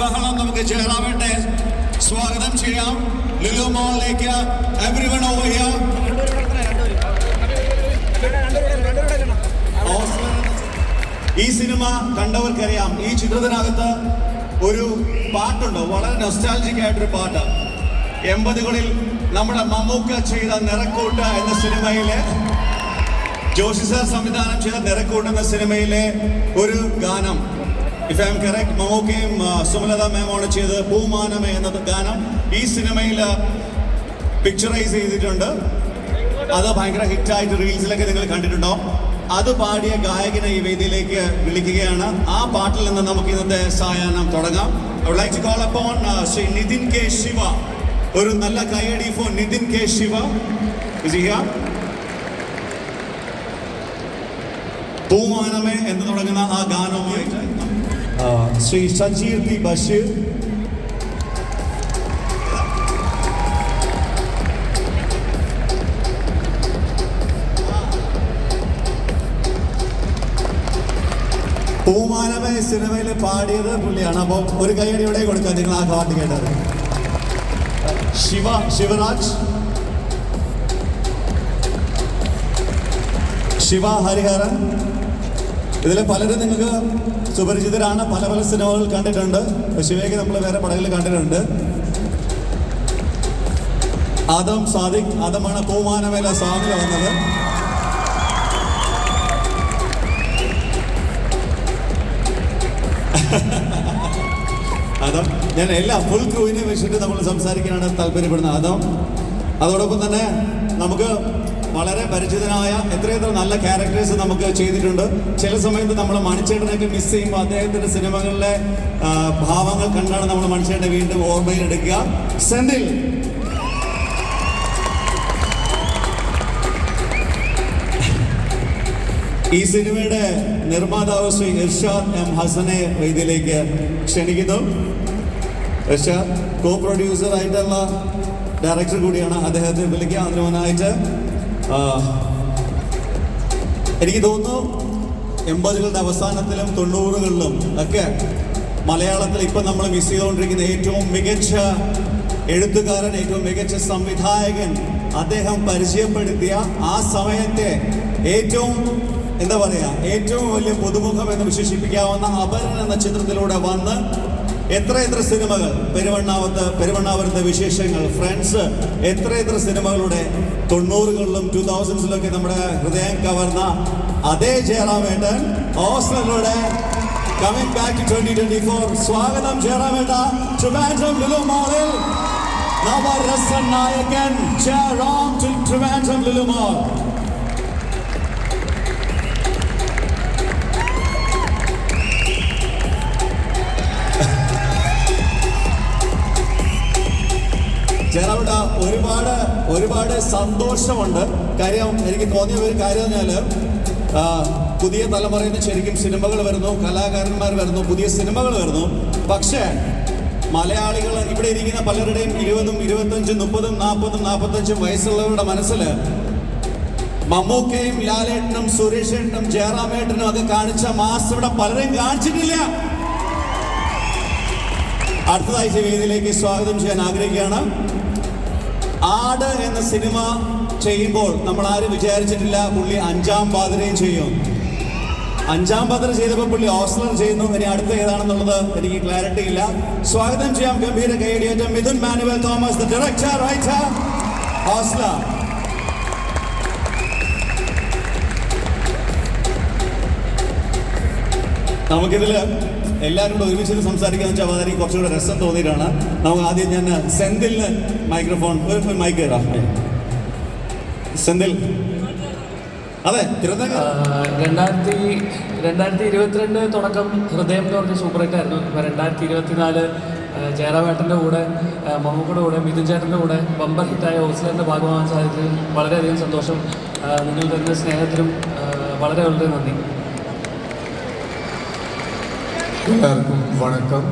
ബഹളം നമുക്ക് ചേരാവട്ടെ. സ്വാഗതം ചെയ്യാം. ലുലു മോളിലേക്ക് എവ്രി വൺ ഓവർ ഈ സിനിമ കണ്ടവർക്കറിയാം. ഈ ചിത്രത്തിനകത്ത് ഒരു പാട്ടുണ്ട്. വളരെ നൊസ്റ്റാൾജിക് ആയിട്ടൊരു പാട്ട്. എൺപതുകളിൽ നമ്മുടെ മമ്മൂക്ക ചെയ്ത നിറക്കൂട്ട് എന്ന സിനിമയിലെ ജോഷി സാർ സംവിധാനം ചെയ്ത നിറക്കൂട്ട് എന്ന സിനിമയിലെ ഒരു ഗാനം. ഇഫ് ഐ എം കറക്റ്റ് മമ്മൂക്കയും സുമലത മാമാണ് ചെയ്ത് പൂമാനമേ എന്ന ഗാനം. ഈ സിനിമയിൽ പിക്ചറൈസ് ചെയ്തിട്ടുണ്ട്. അത് ഭയങ്കര ഹിറ്റായിട്ട് റീൽസിലൊക്കെ നിങ്ങൾ കണ്ടിട്ടുണ്ടോ? അത് പാടിയ ഗായകനെ ഈ വേദിയിലേക്ക് വിളിക്കുകയാണ്. ആ പാട്ടിൽ നിന്ന് നമുക്ക് ഇന്നത്തെ സായാഹ്നം തുടങ്ങാം. Call upon uh, Shri Nithin K Shiva. ഒരു നല്ല കൈയടി ഫോർ നിതിൻ കെ ശിവ? പൂമാനമേ എന്ന് തുടങ്ങുന്ന ആ ഗാനവുമായിട്ട് ശ്രീ സജീർ പി ബഷീർ. പൂമാലമയ സിനിമയിൽ പാടിയത് പുള്ളിയാണ്. അപ്പോൾ ഒരു കൈയടി ഇവിടെ കൊടുക്കാം. നിങ്ങൾ ആ പാട്ട് കേട്ടത്. ശിവ ശിവരാജ്. ശിവ ഹരിഹരൻ. ഇതിൽ പലരും നിങ്ങൾക്ക് സുപരിചിതരാണ്. പല പല സിനിമകൾ കണ്ടിട്ടുണ്ട്. ശിവയ്ക്ക് നമ്മൾ വേറെ പടങ്ങളിൽ കണ്ടിട്ടുണ്ട്. ആദം സാദിഖ് ആദമാണ് പൂമാനമേല സോങ്ങിൽ വന്നത്. അതം ഞാൻ എല്ലാ ഫുൾ ക്രൂവിനെ വെച്ചിട്ട് നമ്മൾ സംസാരിക്കാനാണ് താല്പര്യപ്പെടുന്നത്. അതം അതോടൊപ്പം തന്നെ നമുക്ക് വളരെ പരിചിതനായ എത്രയെത്ര നല്ല ക്യാരക്ടേഴ്സ് നമുക്ക് ചെയ്തിട്ടുണ്ട്. ചില സമയത്ത് നമ്മൾ മണിച്ചേട്ടനൊക്കെ മിസ് ചെയ്യുമ്പോൾ അദ്ദേഹത്തിന്റെ സിനിമകളിലെ ഭാവങ്ങൾ കണ്ടാണ് നമ്മൾ മണിച്ചേട്ടനെ വീണ്ടും ഓർമ്മയിലെടുക്കുക സെന്തിൽ. ഈ സിനിമയുടെ നിർമ്മാതാവ് ശ്രീ ഇർഷാദ് എം ഹസനെ ഇതിലേക്ക് ക്ഷണിക്കുന്നു. ഇർഷാദ് കോ പ്രൊഡ്യൂസർ ആയിട്ടുള്ള ഡയറക്ടർ കൂടിയാണ് അദ്ദേഹത്തെ വിളിക്കുക. അതിന് മുന്നായിട്ട് എനിക്ക് തോന്നുന്നു എൺപതുകളുടെ അവസാനത്തിലും തൊണ്ണൂറുകളിലും ഒക്കെ മലയാളത്തിൽ ഇപ്പം നമ്മൾ മിസ് ചെയ്തുകൊണ്ടിരിക്കുന്ന ഏറ്റവും മികച്ച എഴുത്തുകാരൻ ഏറ്റവും മികച്ച സംവിധായകൻ അദ്ദേഹം പരിചയപ്പെടുത്തിയ ആ സമയത്തെ ഏറ്റവും എന്താ പറയുക ഏറ്റവും വലിയ പുതുമുഖം എന്ന് വിശേഷിപ്പിക്കാവുന്ന അപരൻ എന്ന ചിത്രത്തിലൂടെ വന്ന് എത്ര എത്ര സിനിമകൾ പെരുവണ്ണാവത്ത് പെരുവണ്ണാവരത്തെ വിശേഷങ്ങൾ ഫ്രണ്ട്സ് എത്ര എത്ര സിനിമകളുടെ തൊണ്ണൂറുകളിലും ടൂ തൗസൻഡ്സിലൊക്കെ നമ്മുടെ ഹൃദയം കവർന്ന അതേ ജയറാമേട്ടൻ ഓസ്ലറിലൂടെ coming back twenty twenty four സ്വാഗതം ജയറാമേട്ട. ട്രിവാൻഡ്രം ലുലു നായകൻ ജയറാം ട്രിവാൻഡ്രം ലുലു ഒരുപാട് ഒരുപാട് സന്തോഷമുണ്ട്. കാര്യം എനിക്ക് തോന്നിയ ഒരു കാര്യം പറഞ്ഞാൽ പുതിയ തലമുറയിൽ നിന്ന് ശരിക്കും സിനിമകൾ വരുന്നു കലാകാരന്മാർ വരുന്നു പുതിയ സിനിമകൾ വരുന്നു. പക്ഷേ മലയാളികൾ ഇവിടെ ഇരിക്കുന്ന പലരുടെയും ഇരുപതും ഇരുപത്തഞ്ചും മുപ്പതും നാൽപ്പതും നാൽപ്പത്തഞ്ചും വയസ്സുള്ളവരുടെ മനസ്സിൽ മമ്മൂക്കയും ലാലേട്ടനും സുരേഷേട്ടനും ജയറാമേട്ടനും ഒക്കെ കാണിച്ച മാസ് ഇവിടെ പലരെയും കാണിച്ചിട്ടില്ല. അടുത്തതാഴ്ച വേദിയിലേക്ക് സ്വാഗതം ചെയ്യാൻ ആഗ്രഹിക്കുകയാണ്. ആട് എന്ന സിനിമ ചെയ്യുമ്പോൾ നമ്മൾ ആരും വിചാരിച്ചിട്ടില്ല പുള്ളി അഞ്ചാം പാതിരയും ചെയ്യും. അഞ്ചാം പാതിര ചെയ്തപ്പോൾ പുള്ളി ഓസ്ലർ ചെയ്യുന്നു. ഇനി അടുത്ത ഏതാണെന്നുള്ളത് എനിക്ക് ക്ലാരിറ്റി ഇല്ല. സ്വാഗതം ചെയ്യാം ഗംഭീര കൈയടിയേറ്റം Mithun Manuel Thomas the director writer Ozler. നമുക്കിതിൽ എല്ലാവരും കൂടെ ഒരുമിച്ച് സംസാരിക്കുക എന്ന് വെച്ചാൽ വളരെ കുറച്ചുകൂടെ രസം തോന്നിയിട്ടാണ് നമുക്ക് ആദ്യം ഞാൻ സെന്തിലിന് മൈക്രോഫോൺ ഒരു മൈക്ക് തരാം സെന്തിൽ. അതെ രണ്ടായിരത്തി രണ്ടായിരത്തി ഇരുപത്തിരണ്ട് തുടക്കം ഹൃദയം എന്ന് പറഞ്ഞ സൂപ്പർ ഹിറ്റ് ആയിരുന്നു രണ്ടായിരത്തി ഇരുപത്തിനാല് ജയറാവേട്ടന്റെ കൂടെ മമ്മൂക്കയുടെ കൂടെ മിഥുൻ ചേട്ടന്റെ കൂടെ ബമ്പർ ഹിറ്റായ ഓസ്ലറിന്റെ ഭാഗമാകാൻ സാധിച്ചതിൽ വളരെയധികം സന്തോഷം. നിങ്ങൾ തരുന്ന സ്നേഹത്തിലും വളരെ വളരെ നന്ദി. എല്ലാവർക്കും വണക്കം.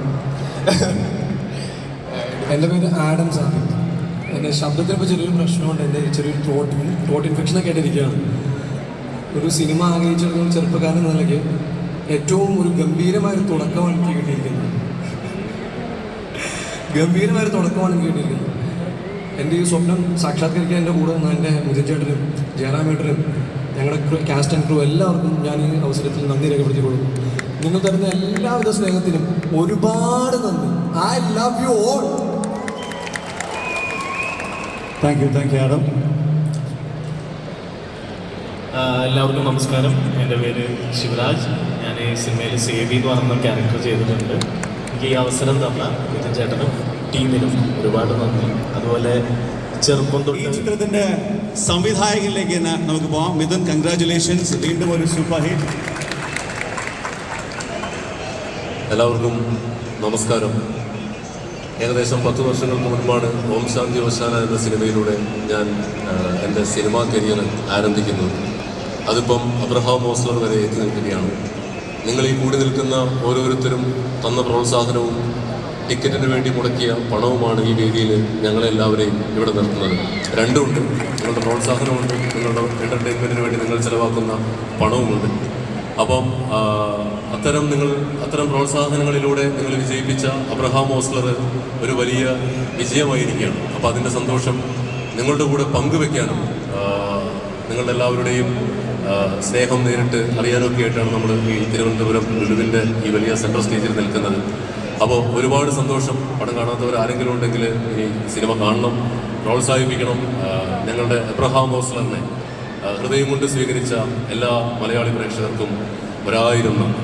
എന്റെ പേര് ആഡം സാദിഖ് എന്റെ ശബ്ദത്തിൽ ഇപ്പോൾ ചെറിയൊരു പ്രശ്നമുണ്ട്. എന്റെ ചെറിയൊരു തോട്ട് ഇൻഫെക്ഷൻ ഒക്കെ ആയിട്ടിരിക്കുകയാണ്. ഒരു സിനിമ ആഗ്രഹിച്ചിടത്തോളം ചെറുപ്പക്കാരൻ നിലയ്ക്ക് ഏറ്റവും ഒരു ഗംഭീരമായ ഒരു തുടക്കമാണ് എനിക്ക് കിട്ടിയിരിക്കുന്നത്. ഗംഭീരമായ തുടക്കമാണ് എനിക്ക് കിട്ടിയിരിക്കുന്നത്. എന്റെ ഈ സ്വപ്നം സാക്ഷാത്കരിക്കാൻ എന്റെ കൂടെ നിന്ന് എന്റെ ചേട്ടനും ജയറാമേട്ടനും ഞങ്ങളുടെ കാസ്റ്റ് ആൻഡ് ക്രൂ എല്ലാവർക്കും ഞാൻ ഈ അവസരത്തിൽ നന്ദി രേഖപ്പെടുത്തിക്കൊള്ളുന്നു. നിങ്ങൾ തരുന്ന എല്ലാവിധ സ്നേഹത്തിനും ഒരുപാട് നന്ദി. I love you all thank you thank you Adam എല്ലാവർക്കും നമസ്കാരം. എന്റെ പേര് ശിവരാജ്. ഞാൻ ഈ സിനിമയിൽ സേവി എന്ന് പറയുന്ന ക്യാരക്ടർ ചെയ്തിട്ടുണ്ട്. എനിക്ക് ഈ അവസരം തന്ന നിതിൻ ചേട്ടനും ടീമിനും ഒരുപാട് നന്ദി. അതുപോലെ ചെറുപ്പം തൊട്ട് ഈ ചിത്രത്തിന്റെ സംവിധായകനിലേക്ക് തന്നെ നമുക്ക് പോവാം. മിഥുൻ കൺഗ്രാചുലേഷൻസ് വീണ്ടും ഒരു സൂപ്പർ ഹിറ്റ് എല്ലാവർക്കും നമസ്കാരം. ഏകദേശം പത്ത് വർഷങ്ങൾക്ക് മുൻപാണ് ഓം ശാന്തി ഓശാന എന്ന സിനിമയിലൂടെ ഞാൻ എന്റെ സിനിമാ കരിയർ ആരംഭിക്കുന്നത്. അതിപ്പം അബ്രഹാം ഓസ്ലർ വരെ എത്തി നിൽക്കുകയാണ്. നിങ്ങൾ ഈ കൂടി നിൽക്കുന്ന ഓരോരുത്തരും തന്ന പ്രോത്സാഹനവും ടിക്കറ്റിന് വേണ്ടി മുടക്കിയ പണവുമാണ് ഈ വേദിയിൽ ഞങ്ങളെല്ലാവരെയും ഇവിടെ നിർത്തുന്നത്. രണ്ടുമുണ്ട്. നിങ്ങളുടെ പ്രോത്സാഹനമുണ്ട്. നിങ്ങളുടെ എന്റർടൈൻമെന്റിന് വേണ്ടി നിങ്ങൾ ചിലവാക്കുന്ന പണവുമുണ്ട്. അപ്പം അത്തരം നിങ്ങൾ അത്തരം പ്രോത്സാഹനങ്ങളിലൂടെ നിങ്ങൾ വിജയിപ്പിച്ച അബ്രഹാം ഓസ്ലർ ഒരു വലിയ വിജയമായിരിക്കുകയാണ്. അപ്പോൾ അതിന്റെ സന്തോഷം നിങ്ങളുടെ കൂടെ പങ്കുവെക്കാനും നിങ്ങളുടെ എല്ലാവരുടെയും സ്നേഹം നേരിട്ട് അറിയാനൊക്കെ ആയിട്ടാണ് നമ്മൾ ഈ തിരുവനന്തപുരം ലുലുവിന്റെ ഈ വലിയ സെൻട്രൽ സ്റ്റേജിൽ നിൽക്കുന്നത്. അപ്പോൾ ഒരുപാട് സന്തോഷം പടം കാണാത്തവർ ആരെങ്കിലും ഉണ്ടെങ്കിൽ ഈ സിനിമ കാണണം പ്രോത്സാഹിപ്പിക്കണം. ഞങ്ങളുടെ എബ്രഹാം ഹോസ്ലറിനെ ഹൃദയം കൊണ്ട് സ്വീകരിച്ച എല്ലാ മലയാളി പ്രേക്ഷകർക്കും ഒരായിരം നന്ദി.